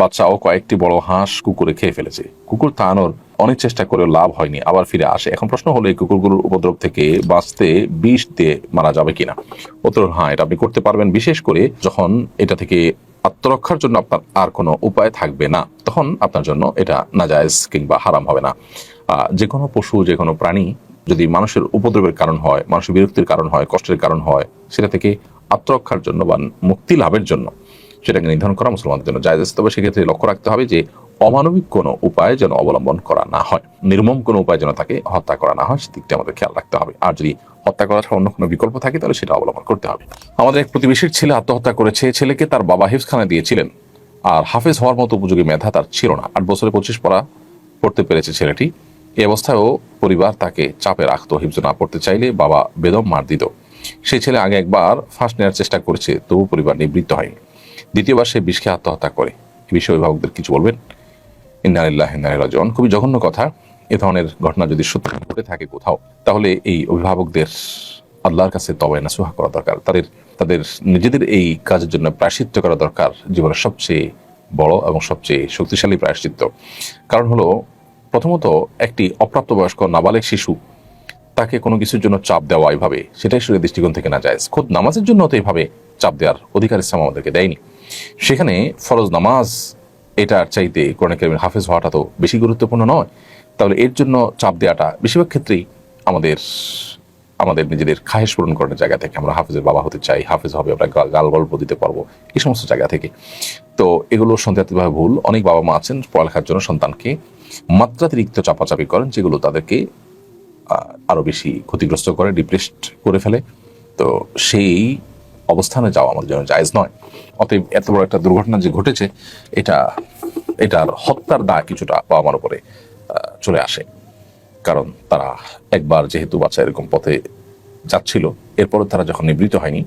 বাচ্চাও কয়েকটি বড় হাঁস কুকুরে খেয়ে ফেলেছে। কুকুর তাড়ানোর অনেক চেষ্টা করেও লাভ হয়নি, আবার ফিরে আসে। এখন প্রশ্ন হলো, এই কুকুরগুলোর উপদ্রব থেকে বাঁচতে বিষ দিয়ে মারা যাবে কিনা? উত্তর হ্যাঁ এটা আপনি করতে পারবেন, বিশেষ করে যখন এটা থেকে আত্মরক্ষার জন্য আপনার আর কোনো উপায় থাকবে না, তখন আপনার জন্য এটা নাজায়েজ কিংবা হারাম হবে না। যে কোনো পশু, যে কোনো প্রাণী যদি মানুষের উপদ্রবের কারণ হয়, মানুষের বিরক্তির কারণ হয়, কষ্টের কারণ হয়, সেটা থেকে আত্মরক্ষার জন্য বা মুক্তি লাভের জন্য সেটাকে নির্ধারণ করা মুসলমানদের জন্য আছে। তবে সেক্ষেত্রে লক্ষ্য রাখতে হবে যে অমানবিক কোনো উপায় যেন অবলম্বন করা না হয়। নির্মম কোনো উপায় যেন তাকে হত্যা করা না হয় সেদিকটা আমাদের খেয়াল রাখতে হবে। আর যদি হত্যা করা ছাড়া অন্য কোনো বিকল্প থাকে, তাহলে সেটা অবলম্বন করতে হবে। আমাদের এক প্রতিবেশীর ছেলে আত্মহত্যা করেছে। ছেলেকে তার বাবা হিফখানে দিয়েছিলেন। আর হাফেজ হওয়ার মতো উপযোগী মেধা তার ছিল না। আট বছরে পঁচিশ পড়া পড়তে পেরেছে ছেলেটি। এই অবস্থায়ও পরিবার তাকে চাপে রাখতো। হিফজ না পড়তে চাইলে বাবা বেদম মার দিত। সেই ছেলে আগে একবার ফাঁস নেওয়ার চেষ্টা করেছে তবু পরিবার নিবৃত্ত হয়নি। দ্বিতীয়বার সে বিষকে আত্মহত্যা করে। এ বিষয়ে অভিভাবকদের কিছু বলবেন? ইন্নারিল্লাহ ইন্নারিল্লাহ খুবই জঘন্য কথা। এ ধরনের ঘটনা যদি সত্যি ঘটে থাকে কোথাও, তাহলে এই অভিভাবকদের আল্লাহর কাছে তবে নাসুহা করা দরকার। তাদের তাদের নিজেদের এই কাজের জন্য প্রায়শ্চিত্ত করা দরকার, জীবনের সবচেয়ে বড় এবং সবচেয়ে শক্তিশালী প্রায়শ্চিত্ত। কারণ হলো, প্রথমত একটি অপ্রাপ্তবয়স্ক নাবালেক শিশু, তাকে কোনো কিছুর জন্য চাপ দেওয়া এইভাবে সেটাই শরীরের দৃষ্টিকোণ থেকে না যায়। খোদ নামাজের জন্য তো এইভাবে চাপ দেওয়ার অধিকার ইসলাম আমাদেরকে দেয়নি। সেখানে ফরজ নামাজ এটার চাইতে কোরআন কারিমের হাফেজ হওয়াটা তো বেশি গুরুত্বপূর্ণ নয়। তাহলে এর জন্য চাপ দেওয়াটা বেশিরভাগ ক্ষেত্রেই আমাদের আমাদের নিজেদের খাহেশ পূরণ করার জায়গা থেকে আমরা হাফেজের বাবা হতে চাই, হাফেজ হবে, আমরা গাল গল্প দিতে পারব, এই সমস্ত জায়গা থেকে। তো এগুলো সন্দেহাতীতভাবে ভুল, অনেক বাবা মা আছেন পড়ালেখার জন্য সন্তানকে মাত্রাতিরিক্ত চাপাচাপি করেন, যেগুলো তাদেরকে আরও বেশি ক্ষতিগ্রস্ত করে ডিপ্রেসড করে ফেলে। তো সেই অবস্থানে যাওয়া আমাদের জন্য জায়েজ নয়। অতএব এত বড় একটা দুর্ঘটনা যে ঘটেছে, এটা, এটার হত্যার দায় কিছুটা বাবা মার উপরে চলে আসে। কারণ তারা একবার যেহেতু বাচ্চা এরকম পথে যাচ্ছিল, এরপরও তারা যখন নিবৃত হয়নি,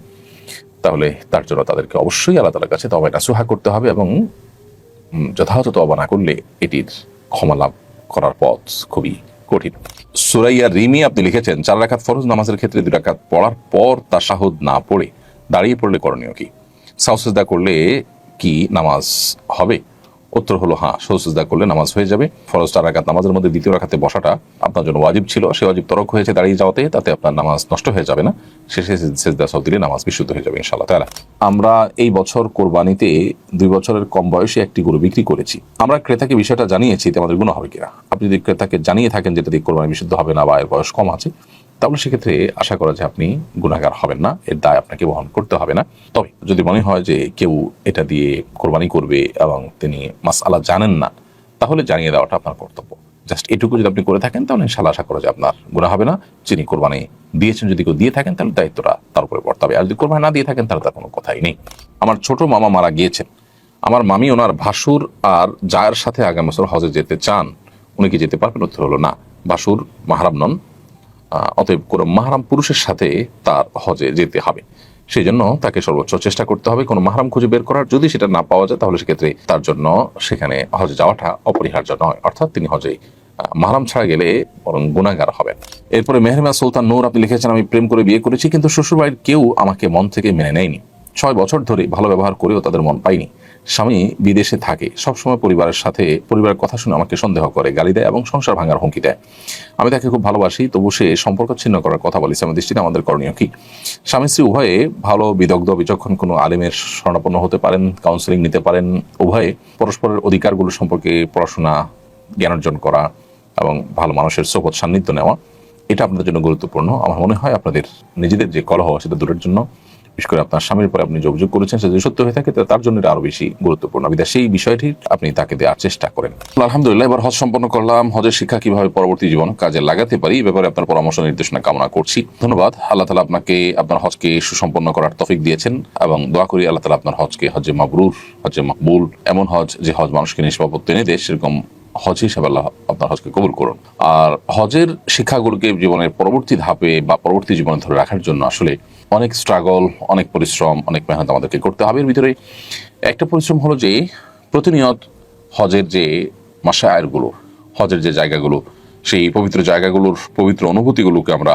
তাহলে তার জন্য তাদেরকে অবশ্যই আল্লাহ তালার কাছে তবে নাসুহা করতে হবে এবং যথাযথ তবা না করলে এটির ক্ষমা লাভ করার পথ খুবই কঠিন। সুরাইয়া রিমি আপনি লিখেছেন, চার রাকাত ফরজ নামাজের ক্ষেত্রে দুই রাকাত পড়ার পর তা শাহুদ না পড়ে দাঁড়িয়ে পড়লে করণীয় কি? সাউসেজদা করলে কি নামাজ হবে? উত্তর হলো হ্যাঁ সৌসেজদা করলে নামাজ হয়ে যাবে। ফরজ রাকাত নামাজের মধ্যে দ্বিতীয় রাখাতে বসাটা আপনার জন্য ওয়াজিব ছিল। সে ওয়াজিব তরক হয়েছে দাঁড়িয়ে যাওয়াতে, তাতে আপনার নামাজ নষ্ট হয়ে যাবে না। শেষে সেজদা সব দিলে নামাজ বিশুদ্ধ হয়ে যাবে ইনশাআল্লাহ তাআলা। আমরা এই বছর কোরবানিতে দুই বছরের কম বয়সে একটি গরু বিক্রি করেছি। আমরা ক্রেতাকে বিষয়টা জানিয়েছি আমাদের গুণ হবে কিনা। আপনি যদি ক্রেতাকে জানিয়ে থাকেন যেটা দিয়ে কোরবানি বিশুদ্ধ হবে না বা এর বয়স কম আছে তাহলে সেক্ষেত্রে আশা করা যে আপনি গুণাগার হবেন না, এর দায় আপনাকে বহন করতে হবে না। তবে যদি মনে হয় যে কেউ এটা দিয়ে কোরবানি করবে এবং তিনি মাস আলা জানেন না, তাহলে জানিয়ে দেওয়াটা আপনার কর্তব্য। জাস্ট এটুকু যদি আপনি করে থাকেন, তাহলে ইনশাল্লাহ আশা করা যে আপনার গুণা হবে না। যিনি কোরবানি দিয়েছেন, যদি কেউ দিয়ে থাকেন, তাহলে দায়িত্বটা তার উপরে হবে। আর যদি কোরবানি না দিয়ে থাকেন, তাহলে তার কোনো কথাই নেই। আমার ছোট মামা মারা গিয়েছেন। আমার মামি ওনার ভাসুর আর জায়ের সাথে আগামী বছর হজে যেতে চান। উনি কি যেতে পারবেন? উত্তর হলো না। ভাসুর মাহারাম নন। অতএব কোনো মাহারাম পুরুষের সাথে তার হজে যেতে হবে। সেই জন্য তাকে সর্বোচ্চ চেষ্টা করতে হবে। কোনো মাহারাম খুঁজে বের করার যদি সেটা না পাওয়া যায়, তাহলে সেক্ষেত্রে তার জন্য সেখানে হজে যাওয়াটা অপরিহার্য নয়। অর্থাৎ তিনি হজে মাহারাম ছাড়া গেলে বরং গুণাগার হবেন। এরপরে মেহরমা সুলতান নূর, আপনি লিখেছেন, আমি প্রেম করে বিয়ে করেছি, কিন্তু শ্বশুরবাড়ির কেউ আমাকে মন থেকে মেনে নেয়নি। ছয় বছর ধরে ভালো ব্যবহার করেও তাদের মন পাইনি স্বামী বিদেশে থাকে, সবসময় পরিবারের সাথে, পরিবারের কথা শুনে আমাকে সন্দেহ করে, গালি দেয় এবং সংসার ভাঙার হুমকি দেয়। আমি তাকে খুব ভালোবাসি, তবু সে সম্পর্ক ছিন্ন করার কথা বলি আমার দৃষ্টিতে আমাদের করণীয় কি? স্বামী স্ত্রী উভয়ে ভালো, বিদগ্ধ, বিচক্ষণ কোনো আলিমের স্বর্ণাপন্ন হতে পারেন কাউন্সিলিং নিতে পারেন। উভয়ে পরস্পরের অধিকারগুলো সম্পর্কে পড়াশোনা, জ্ঞান অর্জন করা এবং ভালো মানুষের সোপত সান্নিধ্য নেওয়া, এটা আপনাদের জন্য গুরুত্বপূর্ণ। আমার মনে হয় আপনাদের নিজেদের যে কলহ, সেটা দূরের জন্য। বিশেষ করে আপনার স্বামীর পরে আপনি যে অভিযোগ করেছেন, সেটা যদি সত্য হয়ে থাকে তার জন্য এটা আরও বেশি গুরুত্বপূর্ণ। বিধায় সেই বিষয়টি আপনি তাকে দেওয়ার চেষ্টা করেন। আলহামদুলিল্লাহ, এবার হজ সম্পন্ন করলাম। হজের শিক্ষা কীভাবে পরবর্তী জীবন কাজে লাগাতে পারি এই ব্যাপারে আপনার পরামর্শ, নির্দেশনা, কামনা করছি। ধন্যবাদ। আল্লাহ তালা আপনাকে আপনার হজকে সুসম্পন্ন করার তফিক দিয়েছেন এবং দোয়া করি আল্লাহ তালা আপনার হজকে হজে মাবরুর হজে মকবুল, এমন হজ যে হজ মানুষকে নিষ্পাপত্য এনে দেয়, সেরকম হজ হিসাবে আল্লাহ আপনার হজকে কবুল করুন। আর হজের শিক্ষাগুলোকে জীবনের পরবর্তী ধাপে বা পরবর্তী জীবনে ধরে রাখার জন্য আসলে অনেক স্ট্রাগল অনেক পরিশ্রম, অনেক মেহনত আমাদেরকে করতে হবে। এর ভিতরে একটা পরিশ্রম হলো যে, প্রতিনিয়ত হজের যে মাসায়ারগুলো, হজের যে জায়গাগুলো, সেই পবিত্র জায়গাগুলোর পবিত্র অনুভূতিগুলোকে আমরা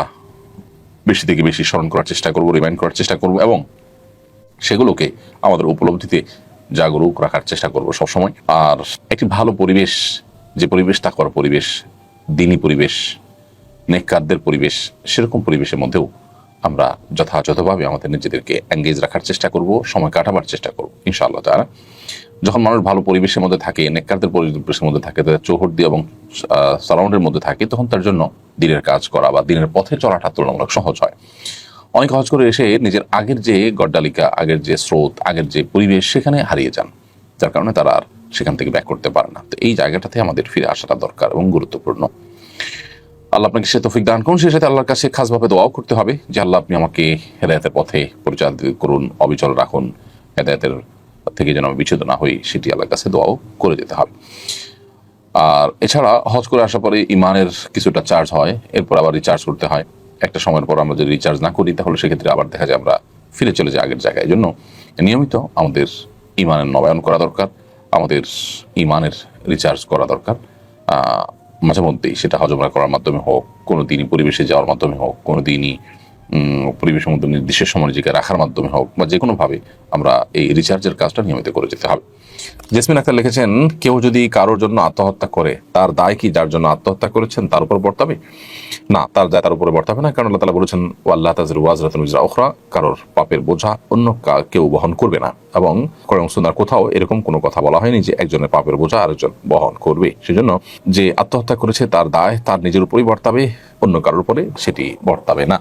বেশি থেকে বেশি স্মরণ করার চেষ্টা করব রিমাইন্ড করার চেষ্টা করব এবং সেগুলোকে আমাদের উপলব্ধিতে জাগরুক রাখার চেষ্টা করব সবসময়। আর একটি ভালো পরিবেশ, যে পরিবেশ, তাকওয়ার পরিবেশ, দিনী পরিবেশ, নেককারদের পরিবেশ, সেরকম পরিবেশের মধ্যেও আমরা যথাযথভাবে আমাদের নিজেদেরকে এঙ্গেজ রাখার চেষ্টা করব, সময় কাটাবার চেষ্টা করব, ইনশাআল্লাহ তারা যখন মানুষ ভালো পরিবেশের মধ্যে থাকে, নেককারদের পরিবেশের মধ্যে থাকে, তাদের চৌহদ্দি এবং সারাউন্ডের মধ্যে থাকে, তখন তার জন্য দিনের কাজ করা বা দিনের পথে চলাটা তুলনামূলক সহজ হয়। অনেক সহজ করে এসে নিজের আগের যে গড্ডালিকা, আগের যে স্রোত, আগের যে পরিবেশ, সেখানে হারিয়ে যান। যার কারণে তারা আর সেখান থেকে ব্যাক করতে পারে না। তো এই জায়গাটাতে আমাদের ফিরে আসাটা দরকার এবং গুরুত্বপূর্ণ। আল্লাহ আপনাকে সে তৌফিক দান করুন, সেই সাথে আল্লাহর কাছে খাসভাবে দোয়াও করতে হবে যে আল্লাহ আপনি আমাকে হেদায়তের পথে পরিচালিত করুন, অবিচল রাখুন, হেদায়তের থেকে যেন আমি বিচ্ছুত না হই, সেটি আল্লাহর কাছে দোয়াও করে যেতে হবে। আর এছাড়া হজ করে আসার পরে ইমানের কিছুটা চার্জ হয়, এরপর আবার রিচার্জ করতে হয়। একটা সময়ের পর আমরা যদি রিচার্জ না করি, তাহলে সেক্ষেত্রে আবার দেখা যায় আমরা ফিরে চলে যাই আগের জায়গায়। জন্য নিয়মিত আমাদের ইমানের নবায়ন করা দরকার, আমাদের ইমানের রিচার্জ করা দরকার। মাঝে মধ্যেই সেটা হজমরা করার মাধ্যমে হোক, কোনো দিনই পরিবেশে যাওয়ার মাধ্যমে হোক, কোনো দিনই উম, পরিবেশের মধ্যে নির্দিষ্ট সময় নিজেকে রাখার মাধ্যমে হোক বা যে কোনোভাবে আমরা এই রিচার্জের কাজটা নিয়মিত করে যেতে হবে। জেসমিন আক্তার লিখেছেন কেউ যদি কারোর জন্য আত্মহত্যা করে তার দায় কি যার জন্য আত্মহত্যা করেছেন তার উপর বর্তাবে? না তার দায় তার উপরে বর্তাবে না কারণ আল্লাহ তালা বলেছেন আল্লাহ তাজর ওয়াজরাতুল উজরা উখরা কারোর পাপের বোঝা অন্য কেউ বহন করবে না। এবং করং সুন্দর কোথাও এরকম কোনো কথা বলা হয়নি যে একজনের পাপের বোঝা আরেকজন বহন করবে। সেজন্য যে আত্মহত্যা করেছে তার দায় তার নিজের উপরেই বর্তাবে। অন্য কারোর উপরে সেটি বর্তাবে না।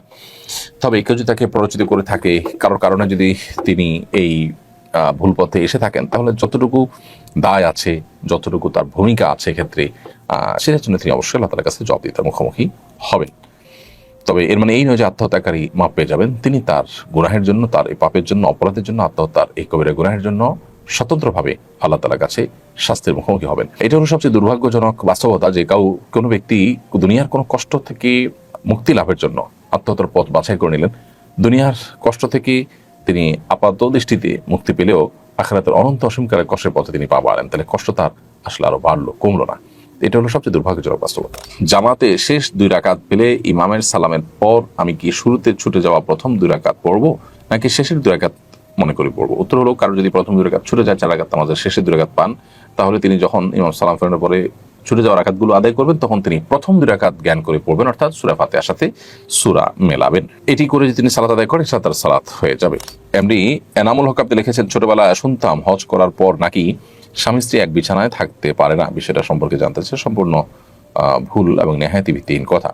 তবে কেউ যদি তাকে প্ররোচিত করে থাকে কারোর কারণে যদি তিনি এই ভুল পথে এসে থাকেন, তাহলে যতটুকু দায় আছে, যতটুকু তার ভূমিকা আছে এক্ষেত্রে সেটার জন্য তিনি অবশ্যই আল্লাহ কাছে জবাব দিতে মুখোমুখি হবেন। তবে এর মানে এই নয় যে আত্মহত্যাকারী মাপ পেয়ে যাবেন। তিনি তার গুনাহের জন্য, তার এই পাপের জন্য, অপরাধের জন্য, আত্মহত্যার এই কবিরা গুনাহের জন্য স্বতন্ত্রভাবে আল্লাহ তালার কাছে শাস্তির মুখোমুখি হবেন। এটা হলো সবচেয়ে দুর্ভাগ্যজনক বাস্তবতা যে কাউ, কোনো ব্যক্তি দুনিয়ার কোনো কষ্ট থেকে মুক্তি লাভের জন্য আত্মহত্যার পথ বাছাই করে নিলেন। দুনিয়ার কষ্ট থেকে তিনি আপাত দৃষ্টিতে মুক্তি পেলেও আখেরাতের অনন্ত অসীমকারের কষ্টের পথে তিনি পা বাড়েন তাহলে কষ্ট তার আসলে আরও বাড়লো, কমলো না। এটা হলো সবচেয়ে দুর্ভাগ্যজনক বাস্তবতা। জামাতে শেষ দুই রাকাত পেলে ইমামের সালামের পর আমি কি শুরুতে ছুটে যাওয়া প্রথম দুই রাকাত পড়ব, নাকি শেষের দুই রাকাত মনে করে পড়ব। উত্তর হলো কারও যদি প্রথম দুই রাকাত ছুটে যায়, চার রাকাত আমাদের শেষের দুই রাকাত পান, তাহলে তিনি যখন ইমাম সালাম ফেরানোর পরে ছুটে যাওয়ার রাকাতগুলো আদায় করবেন, তখন তিনি প্রথম দুই রাকাত জ্ঞান করে পড়বেন, অর্থাৎ সুরা ফাতেহার সাথে সুরা মেলাবেন। এটি করে যদি তিনি সালাত আদায় করেন সাথে তার সালাত হয়ে যাবে। এমনি এনামুল হক আপনি লিখেছেন, ছোটবেলায় শুনতাম হজ করার পর নাকি স্বামী স্ত্রী এক বিছানায় থাকতে পারে না। বিষয়টা সম্পর্কে জানতে চাই, সম্পূর্ণ ভুল এবং নেহায়তি ভিত্তিহীন কথা।